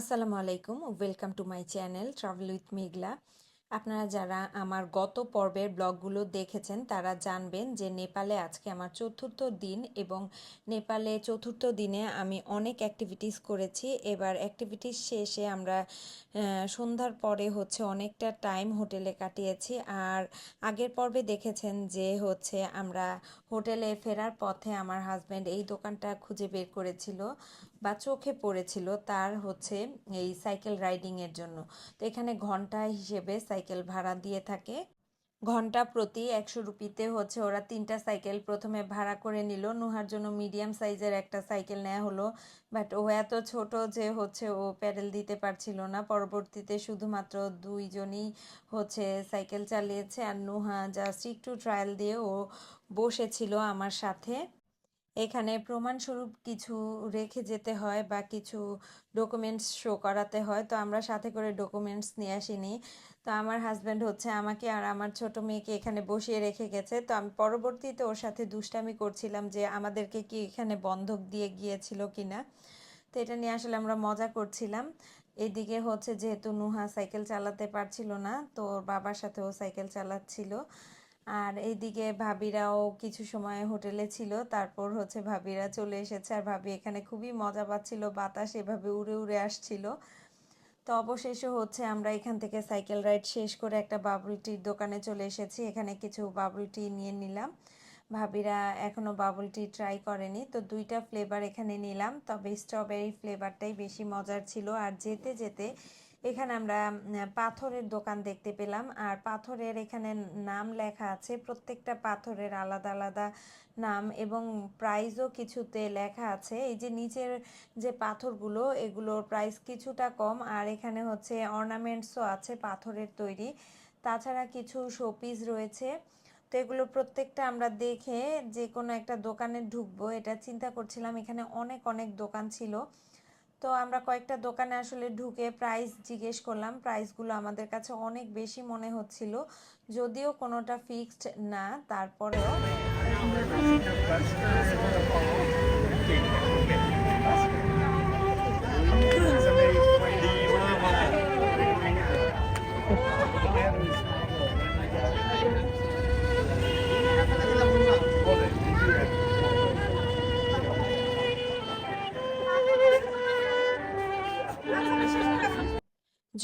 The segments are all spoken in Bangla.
আসসালামু আলাইকুম। Welcome to my channel travel with Meghla আপনারা যারা আমার গত পর্বের ব্লগগুলো দেখেছেন, তারা জানবেন যে নেপালে আজকে আমার চতুর্থ দিন এবং নেপালে চতুর্থ দিনে আমি অনেক অ্যাক্টিভিটিস করেছি। এবার অ্যাক্টিভিটিস শেষে আমরা সন্ধ্যার পরে হচ্ছে অনেকটা টাইম হোটেলে কাটিয়েছি। আর আগের পর্বে দেখেছেন যে হচ্ছে আমরা হোটেলে ফেরার পথে আমার হাজব্যান্ড এই দোকানটা খুঁজে বের করেছিল। বা চোখে পড়েছিল তার হচ্ছে এই সাইকেল রাইডিংয়ের জন্য। তো এখানে ঘণ্টা হিসেবে সাইকেল ভাড়া দিয়ে থাকে। ঘণ্টা প্রতি একশো রুপিতে হচ্ছে ওরা তিনটা সাইকেল প্রথমে ভাড়া করে নিল। নুহার জন্য মিডিয়াম সাইজের একটা সাইকেল নেওয়া হলো। বাট ও এত ছোট যে হচ্ছে ও প্যাডেল দিতে পারছিল না। পরবর্তীতে শুধুমাত্র দুইজনই হচ্ছে সাইকেল চালিয়েছে। আর নুহা জাস্ট একটু ট্রায়াল দিয়ে ও বসেছিল আমার সাথে। এখানে প্রমাণস্বরূপ কিছু রেখে যেতে হয় বা কিছু ডকুমেন্টস শো করাতে হয়। তো আমরা সাথে করে ডকুমেন্টস নিয়ে আসিনি। তো আমার হাজব্যান্ড হচ্ছে আমাকে আর আমার ছোট মেয়েকে এখানে বসিয়ে রেখে গেছে। তো আমি পরবর্তীতে ওর সাথে দুষ্টামি করছিলাম যে আমাদেরকে কি এখানে বন্ধক দিয়ে গিয়েছিল কি না তো এটা নিয়ে আসলে আমরা মজা করছিলাম। এদিকে হচ্ছে যেহেতু নুহা সাইকেল চালাতে পারছিল না, তো ওর বাবার সাথে ও সাইকেল চালাচ্ছিল। আর এইদিকে ভাবিরাও কিছু সময় হোটেলে ছিল, তারপর হচ্ছে ভাবিরা চলে এসেছে। আর ভাবি এখানে খুবই মজা পাচ্ছিল, বাতাস এভাবে উড়ে উড়ে আসছিল। তো অবশেষে হচ্ছে আমরা এখান থেকে সাইকেল রাইড শেষ করে একটা বাবল টির দোকানে চলে এসেছি। এখানে কিছু বাবল টি নিয়ে নিলাম। ভাবিরা এখনও বাবল টি ট্রাই করেনি। তো দুইটা ফ্লেভার এখানে নিলাম। তবে স্ট্রবেরি ফ্লেভারটাই বেশি মজার ছিল। আর যেতে যেতে এখানে আমরা পাথরের দোকান দেখতে পেলাম। আর পাথরের এখানে নাম লেখা আছে, প্রত্যেকটা পাথরের আলাদা আলাদা নাম এবং প্রাইসও কিছুতে লেখা আছে। এই যে নিচের যে পাথরগুলো, এগুলোর প্রাইস কিছুটা কম। আর এখানে হচ্ছে অর্নামেন্টসও আছে পাথরের তৈরি। তাছাড়া কিছু শোপিস রয়েছে। তো এগুলো প্রত্যেকটা আমরা দেখে যে কোনো একটা দোকানে ঢুকবো, এটা চিন্তা করছিলাম এখানে অনেক অনেক দোকান ছিল। তো আমরা কয়েকটা দোকানে আসলে ঢুকে প্রাইস জিজ্ঞেস করলাম। প্রাইসগুলো আমাদের কাছে অনেক বেশি মনে হচ্ছিল, যদিও কোনোটা ফিক্সড না, তারপরেও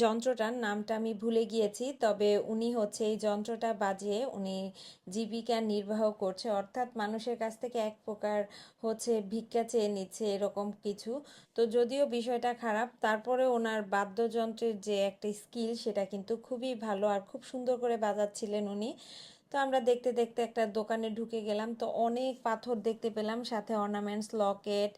যন্ত্রটার নামটা আমি ভুলে গিয়েছি, তবে উনি হচ্ছে এই যন্ত্রটা বাজিয়ে উনি জীবিকা নির্বাহ করছে। অর্থাৎ মানুষের কাছ থেকে এক প্রকার হচ্ছে ভিক্ষা চেয়ে নিচ্ছে এরকম কিছু। তো যদিও বিষয়টা খারাপ, তারপরে ওনার বাদ্যযন্ত্রের যে একটা স্কিল, সেটা কিন্তু খুবই ভালো আর খুব সুন্দর করে বাজাচ্ছিলেন উনি। তো আমরা দেখতে দেখতে একটা দোকানে ঢুকে গেলাম। তো অনেক পাথর দেখতে পেলাম, সাথে অর্নামেন্টস লকেট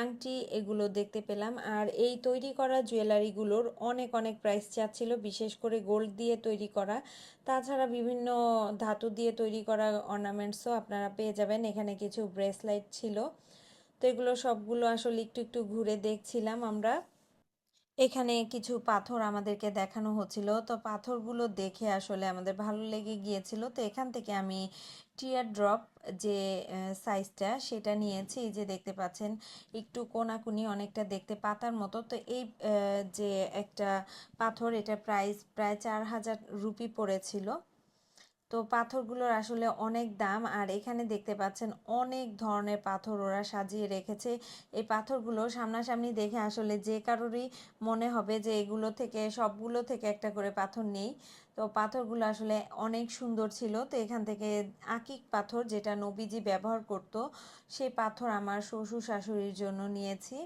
আংটি এগুলো দেখতে পেলাম। আর এই তৈরি করা জুয়েলারিগুলোর অনেক অনেক প্রাইস চাচ্ছিল, বিশেষ করে গোল্ড দিয়ে তৈরি করা। তাছাড়া বিভিন্ন ধাতু দিয়ে তৈরি করা অর্নামেন্টসও আপনারা পেয়ে যাবেন। এখানে কিছু ব্রেসলাইট ছিল। তো এগুলো সবগুলো আসলে একটু একটু ঘুরে দেখছিলাম আমরা। এখানে কিছু পাথর আমাদেরকে দেখানো হচ্ছিল। তো পাথরগুলো দেখে আসলে আমাদের ভালো লেগে গিয়েছিল। তো এখান থেকে আমি টিয়ার ড্রপ যে সাইজটা সেটা নিয়েছি। যে দেখতে পাচ্ছেন, একটু কোনাকুনি, অনেকটা দেখতে পাতার মতো। তো এই যে একটা পাথর, এটা প্রাইস প্রায় চার হাজার রুপি পড়েছিল। তো পাথরগুলোর আসলে অনেক দাম। আর এখানে দেখতে পাচ্ছেন অনেক ধরনের পাথর ওরা সাজিয়ে রেখেছে। এই পাথরগুলো সামনাসামনি দেখে আসলে যে কারোরই মনে হবে যে এগুলো থেকে, সবগুলো থেকে একটা করে পাথর নেই। তো পাথরগুলো আসলে অনেক সুন্দর ছিল। তো এখান থেকে আকিক পাথর যেটা নবীজি ব্যবহার করত, সেই পাথর আমার শ্বশুর শাশুড়ির জন্য নিয়েছি।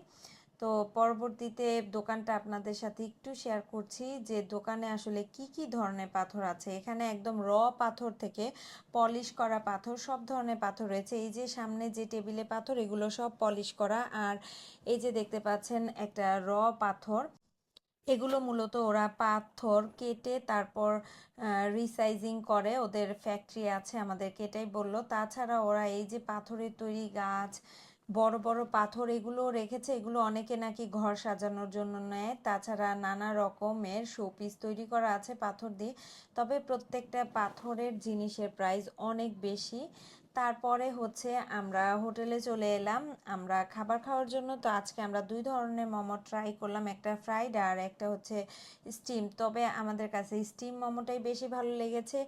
তো পরবর্তীতে দোকানটা আপনাদের সাথে একটু শেয়ার করছি যে দোকানে আসলে কি কি ধরনের পাথর আছে? এখানে একদম র পাথর থেকে পলিশ করা পাথর, সব ধরনের পাথর রয়েছে। এই যে সামনে যে টেবিলে পাথর, এগুলো সব পলিশ করা। আর এই যে দেখতে পাচ্ছেন একটা র পাথর। এগুলো মূলত ওরা পাথর কেটে তারপর রিসাইজিং করে। ওদের ফ্যাক্টরি আছে আমাদেরকে এটাই বলল। তাছাড়া ওরা এই যে পাথরের তৈরি গাছ বড় বড় পাথর এগুলো রেখেছে, এগুলো অনেকে নাকি ঘর সাজানোর জন্য নেয়। তাছাড়া নানা রকমের শোপিস তৈরি করা আছে পাথর দিয়ে। তবে প্রত্যেকটা পাথরের জিনিসের প্রাইস অনেক বেশি। তারপরে হচ্ছে আমরা হোটেলে চলে এলাম। আমরা খাবার খাওয়ার জন্য তো আজকে আমরা দুই ধরনের মোমো ট্রাই করলাম, একটা ফ্রাইড আর একটা হচ্ছে স্টিম তবে আমাদের কাছে স্টিম মোমোটাই বেশি ভালো লেগেছে।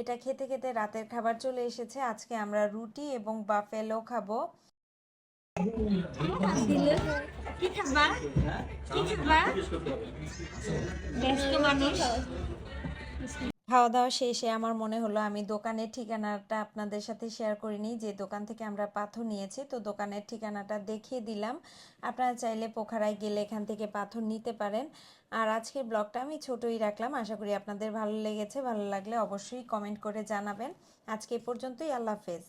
এটা খেতে খেতে রাতের খাবার চলে এসেছে। আজকে আমরা রুটি এবং বাফেলো খাব। খাওয়া দাওয়া শেষে আমার মনে হলো আমি দোকানের ঠিকানাটা আপনাদের সাথে শেয়ার করিনি। যে দোকান থেকে আমরা পাথর নিয়েছি, তো দোকানের ঠিকানাটা দেখিয়ে দিলাম। আপনারা চাইলে পোখারায় গেলে এখান থেকে পাথর নিতে পারেন। আর আজকের ব্লগটা আমি ছোটই রাখলাম। আশা করি আপনাদের ভালো লেগেছে। ভালো লাগলে অবশ্যই কমেন্ট করে জানাবেন। আজকে পর্যন্তই। আল্লাহ হাফেজ।